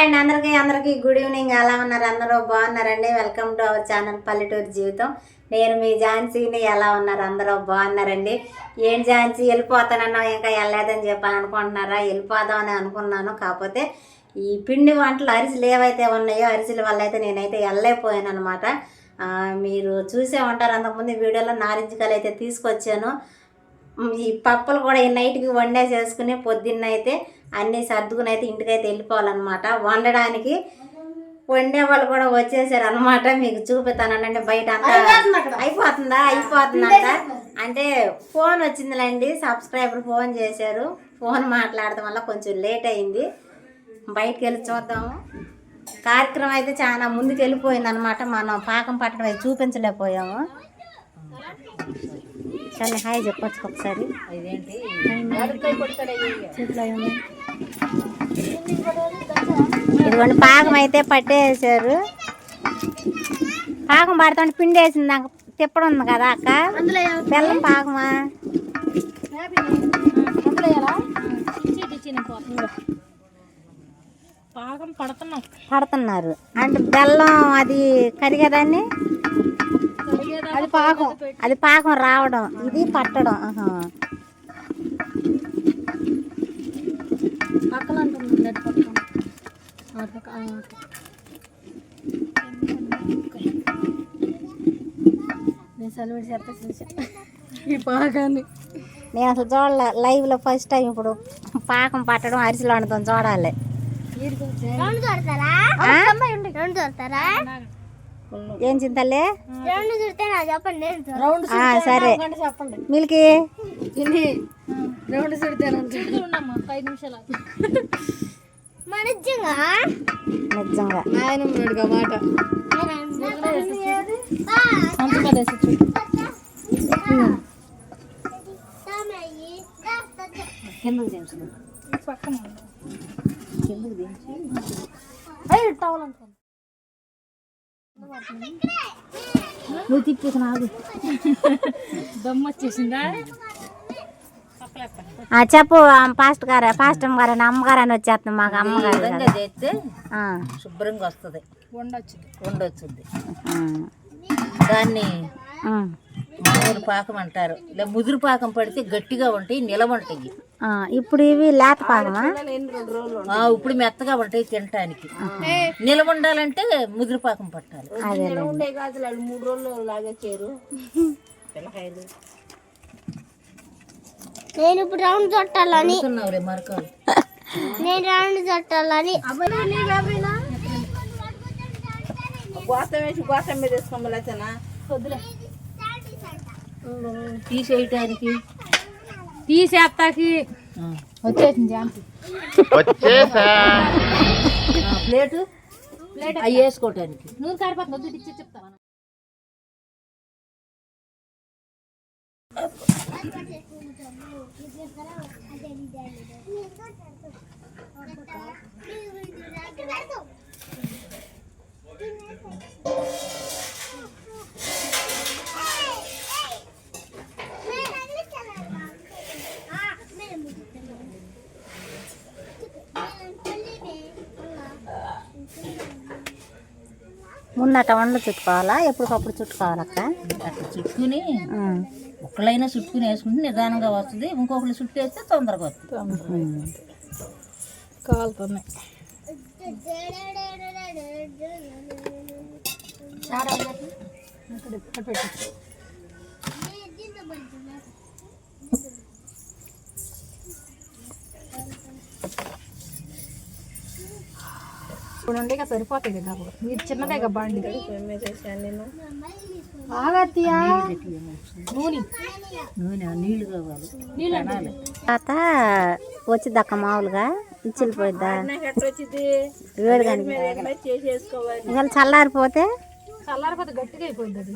Hi అండి అందరికీ అందరికీ గుడ్ ఈవినింగ్ ఎలా ఉన్నారు? అందరూ బాగున్నారండి? వెల్కమ్ టు అవర్ ఛానల్ పల్లెటూరు జీవితం. నేను మీ ఝాన్సీని. ఎలా ఉన్నారు? అందరూ బాగున్నారండి? ఏం ఝాన్సీ వెళ్ళిపోతానన్నా ఇంకా వెళ్ళలేదని చెప్పి అనుకుంటున్నారా వెళ్ళిపోదామని అనుకున్నాను. కాకపోతే ఈ పిండి వంటలు అరిసెలు ఏవైతే ఉన్నాయో అరిసెల వల్ల అయితే నేనైతే వెళ్ళలేకపోయాను అనమాట మీరు చూసే ఉంటారు. అంతకుముందు వీడియోలో నారింజకాయలు అయితే తీసుకొచ్చాను. ఈ పప్పులు కూడా ఈ నైట్కి వండేసేసుకుని పొద్దున్న అయితే అన్నీ సర్దుకుని అయితే ఇంటికైతే వెళ్ళిపోవాలన్నమాట. వండడానికి వండే వాళ్ళు కూడా వచ్చేసారు అనమాట మీకు చూపిస్తానంటే బయట అంతా. అయిపోతుందా అయిపోతుందంట. అంటే ఫోన్ వచ్చిందిలేండి సబ్స్క్రైబర్ ఫోన్ చేశారు. ఫోన్ మాట్లాడడం వల్ల కొంచెం లేట్ అయింది. బయటికి వెళ్ళి చూద్దాము. కార్యక్రమం అయితే చాలా ముందుకు వెళ్ళిపోయింది అనమాట మనం పాకం పట్టడం అయితే చూపించలేకపోయాము. కానీ హాయ్ చెప్పొచ్చు ఒకసారి? ఇదిగోండి పాకం అయితే పట్టేసారు పాకం పడుతుంటే పిండి వేసింది నాకు. తిప్పడం ఉంది కదా అక్క. బెల్లం పాకమా? పాకం పడుతున్నాం. పడుతున్నారు. అంటే బెల్లం అది కరిగేదాన్ని? అది పాకం. అది పాకం రావడం. ఇది పట్టడం. ఈ పాకాన్ని. నేను అసలు చూడాల. లైవ్లో ఫస్ట్ టైం ఇప్పుడు పాకం పట్టడం అరిసెలు వండుతాం చూడాలి. రెండు చూడతారా ఆ? రెండు చూడతారా ఏం చింతలే? సరే. చెప్పండి. మిల్కీ? రౌండ్ నిజంగా. నిజంగా మాట. కిందకు దించు. పక్కన కిందకు దించి. అయ్యి టవల్ అనుకోండి నువ్వు తిప్పేసి నాకు దమ్ము వచ్చేసిందా? ఆ, చెప్పు పాస్ట్ గారు పాస్టమ్ గారు అని అమ్మగారు అని వచ్చేస్తుంది మాకు అమ్మగారు. చేస్తే శుభ్రంగా వస్తుంది. వండొచ్చింది ఉండొచ్చుద్ది ఆ, దాన్ని మామూలు పాకం అంటారు. ఇలా ముదురు పాకం పడితే గట్టిగా ఉంటాయి నిలవంటాయి ఆ, ఇప్పుడు ఇవి లేత పాకమా? ఆ, ఇప్పుడు మెత్తగా ఉంటాయి తినటానికి. నిలవ ఉండాలంటే ముదురు పాకం పట్టాలి. మూడు రోజులు నేను ఇప్పుడు రౌండ్ చుట్టాలని. నేను రౌండ్ చుట్టాలని. గోతం వేసి గోతం మీద వేసుకోమలేతనా తీసేయటానికి తీసేస్తాకి ఆ. వచ్చేసింది ఝాన్సీ ఆ, ప్లేటు అవి వేసుకోవటానికి నూనె కారిపోతుంది వద్దు ఇచ్చి చెప్తావా ముందట వండ చుట్టుకోవాలా? ఎప్పటికప్పుడు చుట్టుకోవాలక్క అట్లా చుట్టుకుని ఆ, ఒక్కలైనా చుట్టుకుని వేసుకుంటే నిదానంగా వస్తుంది. ఇంకొకరు చుట్టేస్తే తొందరగా వస్తుంది. కాలుతున్నాయి పెట్టు. ఉండే సరిపోతాయి కదా. మీరు చిన్నదే కదా బండి ఆగత్తియా నూనె. నూనె. నీళ్ళు కావాలి. నీళ్ళు మామూలుగా. ఇచ్చిపోయిద్దా వేడి కానీ చల్లారిపోతే చల్లారిపోతే గట్టిగా అయిపోయింది అది.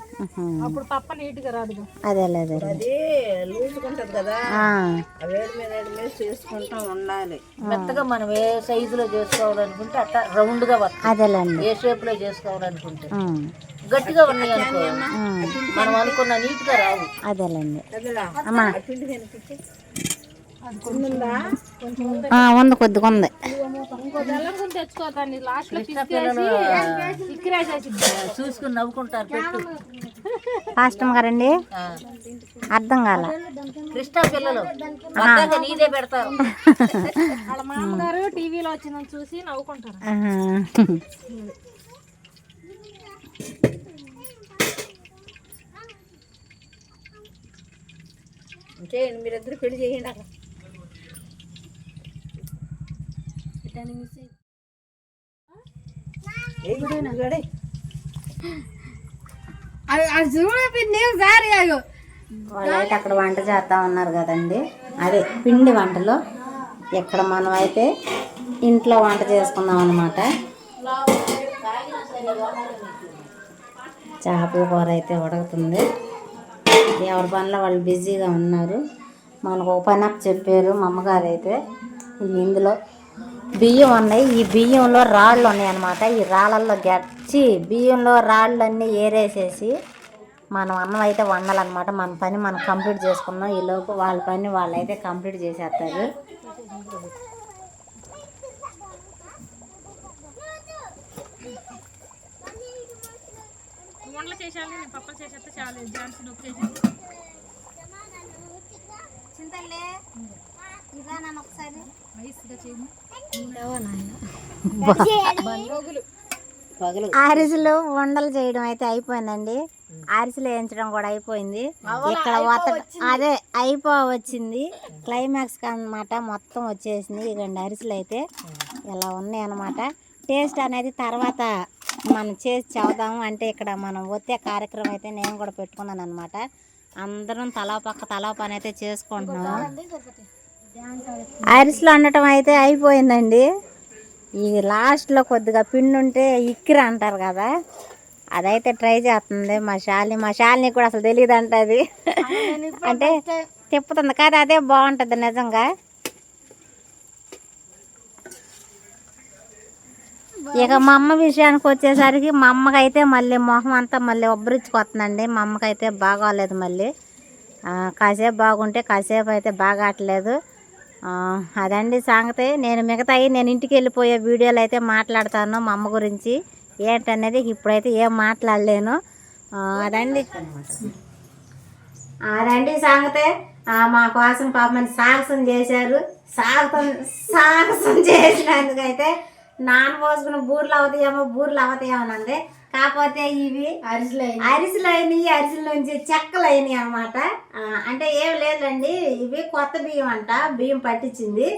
అప్పుడు పప్ప నీట్గా రాదుగా. అదేలే అదే లూసుకుంటది కదా వేడి మీద వేడి మీద చేసుకుంటూ ఉండాలి. మెత్తగా మనం ఏ సైజులో చేసుకోవాలనుకుంటే అట్లా రౌండ్గా వస్తుంది ఏ షేప్లో చేసుకోవాలనుకుంటే గట్టిగా ఉన్నాయి అనుకో మనం అనుకున్న నీట్గా రావు. అదేలేండి. అమ్మా. ఉంది? కొద్దిగా ఉంది. ఇంకో చూసుకుని నవ్వుకుంటారు గారండి. ఆ. అర్థం కాల. కృష్ణ పిల్లలు నీదే పెడతారు. వాళ్ళ మామగారు టీవీలో వచ్చిందని చూసి నవ్వుకుంటారు. చేయండి మీరిద్దరు పెళ్ళి చేయండి అక్కడ. వాళ్ళైతే అక్కడ వంట చేస్తా ఉన్నారు కదండి. అదే పిండి వంటలు ఇక్కడ మనం అయితే ఇంట్లో వంట చేసుకుందాం అనమాట చేపల కూర అయితే ఉడకతుంది. ఎవరి పనిలో వాళ్ళు బిజీగా ఉన్నారు. మనకు ఒక పని చెప్పారు మా అమ్మగారు అయితే. ఇందులో బియ్యం ఉన్నాయి. ఈ బియ్యంలో రాళ్ళు ఉన్నాయి అనమాట ఈ రాళ్ళల్లో గచ్చి బియ్యంలో రాళ్ళన్నీ ఏరేసేసి మనం అన్నం అయితే వండాలన్నమాట. మన పని మనం కంప్లీట్ చేసుకున్నాం ఈ లోపు వాళ్ళ పని వాళ్ళు అయితే కంప్లీట్ చేసేస్తారు. వంటలు చేసేయాలి. నేను పప్పలు చేసేస్తే చాలు. జాన్స్ నొక్కేసి. పగలు అరిసెలు ఉండలు చేయడం అయితే అయిపోయిందండి. అరిసెలు వేయించడం కూడా అయిపోయింది. ఇక్కడ అదే అయిపో వచ్చింది. క్లైమాక్స్ అన్నమాట మొత్తం వచ్చేసింది. రెండు అరిసెలు అయితే ఇలా ఉన్నాయి అన్నమాట. టేస్ట్ అనేది తర్వాత మనం చేసి చదువుదాము. అంటే ఇక్కడ మనం వచ్చే కార్యక్రమం అయితే నేను కూడా పెట్టుకున్నాను అనమాట అందరం తలా పక్క తలా పని అయితే చేసుకుంటున్నాము అరిసెలు ఉండటం అయితే అయిపోయిందండి. ఈ లాస్ట్లో కొద్దిగా పిండి ఉంటే ఇక్కిరి అంటారు కదా అదైతే ట్రై చేస్తుంది మా శాలిని. మా శాలిని కూడా అసలు తెలియదు అంట అది. అంటే తిప్పుతుంది కదా అదే బాగుంటుంది నిజంగా. ఇక మా అమ్మ విషయానికి వచ్చేసరికి మా అమ్మకైతే మళ్ళీ మొహం అంతా మళ్ళీ ఉబ్బరించుకొస్తుందండి మా అమ్మకైతే బాగోలేదు మళ్ళీ. కాసేపు బాగుంటే కాసేపు అయితే బాగాట్లేదు. అదండి సంగతి. నేను మిగతాయి నేను ఇంటికి వెళ్ళిపోయే వీడియోలు అయితే మాట్లాడతాను మా అమ్మ గురించి. ఏంటనేది ఇప్పుడైతే ఏం మాట్లాడలేను. అదండి. అదండి సంగతే. మా కోసం పాపని సాహసం చేశారు. సాహసం సాహసం చేసినందుకైతే నాన్న పోసుకున్న బూర్లు అవుతాయేమో బూర్లు అవుతాయేమోనండి కాకపోతే ఇవి అరిసెలు అరిసెలు అయినాయి అరిసెల నుంచి చెక్కలు అయినాయి అనమాట అంటే ఏం లేదండి ఇవి కొత్త బియ్యం అంట బియ్యం పట్టించింది.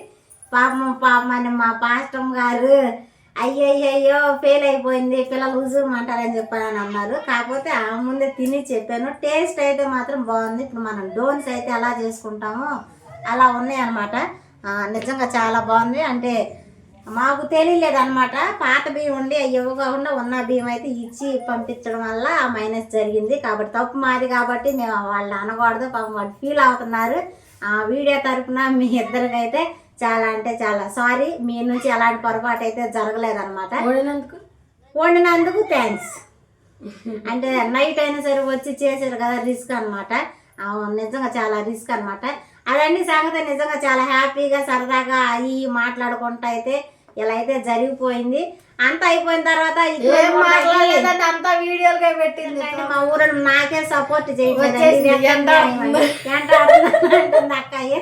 పాపం పాపం అని మా పాస్టమ్ గారు అయ్యయ్యో ఫెయిల్ అయిపోయింది పిల్లలు ఉజుమంటారని చెప్పానని అన్నారు. కాకపోతే ఆ ముందే తిని చెప్పాను. టేస్ట్ అయితే మాత్రం బాగుంది. ఇప్పుడు మనం డోన్స్ అయితే ఎలా చేసుకుంటామో అలా ఉన్నాయి అనమాట నిజంగా చాలా బాగుంది. అంటే మాకు తెలియలేదు అనమాట పాత బియ్యం ఉండి అవి ఇవ్వకుండా ఉన్న బియ్యం అయితే ఇచ్చి పంపించడం వల్ల ఆ మైనస్ జరిగింది. కాబట్టి తప్పు మాది కాబట్టి మేము వాళ్ళు అనకూడదు. పాపం వాళ్ళు ఫీల్ అవుతున్నారు. ఆ వీడియో తరపున మీ ఇద్దరికైతే చాలా అంటే చాలా సారీ మీ నుంచి ఎలాంటి పొరపాటు అయితే జరగలేదన్నమాట. వండినందుకు వండినందుకు థ్యాంక్స్ అంటే నైట్ అయినా సరే వచ్చి చేసారు కదా రిస్క్ అనమాట నిజంగా చాలా రిస్క్ అనమాట అదండి సంగతి నిజంగా చాలా హ్యాపీగా సరదాగా అవి ఇవి మాట్లాడుకుంటా అయితే ఇలా అయితే జరిగిపోయింది. అంత అయిపోయిన తర్వాత అంతా వీడియోలుగా పెట్టింది మా ఊరు నాకే సపోర్ట్ అంటుంది అక్కయ్య.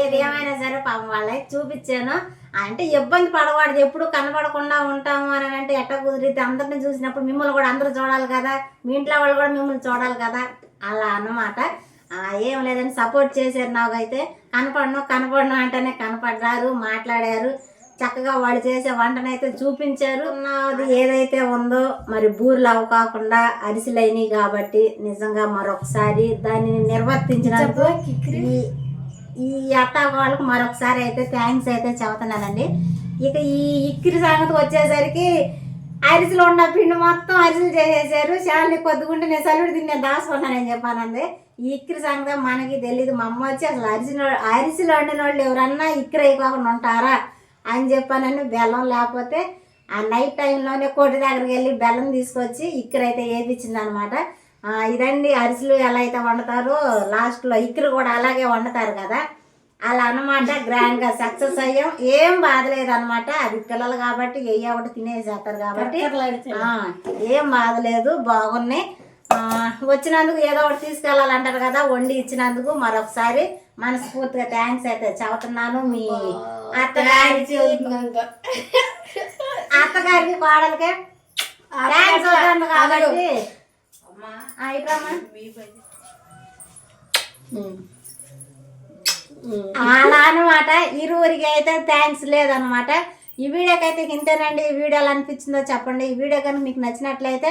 ఏది ఏమైనా సరే పాపం వాళ్ళకి చూపించాను. అంటే ఇబ్బంది పడకూడదు. ఎప్పుడు కనపడకుండా ఉంటాము అని అంటే ఎట్ట కుదిరితే అందరిని చూసినప్పుడు మిమ్మల్ని కూడా అందరూ చూడాలి కదా. మీ ఇంట్లో వాళ్ళు కూడా మిమ్మల్ని చూడాలి కదా. అలా అన్నమాట. ఏం లేదని సపోర్ట్ చేశారు నాకైతే. కనపడను కనపడను అంటేనే కనపడ్డారు మాట్లాడారు. చక్కగా వాళ్ళు చేసే వంటనైతే చూపించారు. నాది ఏదైతే ఉందో మరి బూర్లు అవి కాకుండా అరిసెలైనవి కాబట్టి నిజంగా మరొకసారి దాన్ని నిర్వర్తించినందుకు ఈ ఈ అత్త వాళ్ళకు మరొకసారి అయితే థ్యాంక్స్ అయితే చెబుతున్నానండి. ఇక ఈ ఇక్కిరి సంగతి వచ్చేసరికి అరిసెలు ఉన్న పిండి మొత్తం అరిసెలు చేసేసారు. శాలిని కొద్దుకుంటే నేను సలుడు తిని నేను దాచుకున్నానని చెప్పానండి. ఈ ఇక్కిరి సంగతి మనకి తెలియదు మా అమ్మ వచ్చి అసలు అరిసిన అరిసెలు వండిన వాళ్ళు ఎవరన్నా ఇక్కిరి అయిపోకుండా ఉంటారా అని చెప్పానని బెల్లం లేకపోతే ఆ నైట్ టైంలోనే కోటి దగ్గరికి వెళ్ళి బెల్లం తీసుకొచ్చి ఇక్కర అయితే వేపించింది అనమాట ఇదండి అరిసెలు ఎలా అయితే వండుతారో లాస్ట్లో ఇక్కరు కూడా అలాగే వండుతారు కదా. అలా అనమాట గ్రాండ్గా సక్సెస్ అయ్యాం. ఏం బాధలేదు అనమాట అది పిల్లలు కాబట్టి ఏ ఒకటి తినేసేస్తారు కాబట్టి ఏం బాధలేదు బాగున్నాయి. వచ్చినందుకు ఏదో ఒకటి తీసుకెళ్ళాలంటారు కదా వండి ఇచ్చినందుకు మరొకసారి మనస్ఫూర్తిగా థ్యాంక్స్ అయితే చెబుతున్నాను మీ అత్తగారికి అత్తగారికి కోడలకి థ్యాంక్స్ వద్దాను కాబట్టి. అలా అనమాట ఇరువురికి అయితే థ్యాంక్స్ లేదనమాట ఈ వీడియోకి అయితే ఇంతేనండి. ఈ వీడియో ఎలా అనిపించిందో చెప్పండి. ఈ వీడియో కనుక మీకు నచ్చినట్లయితే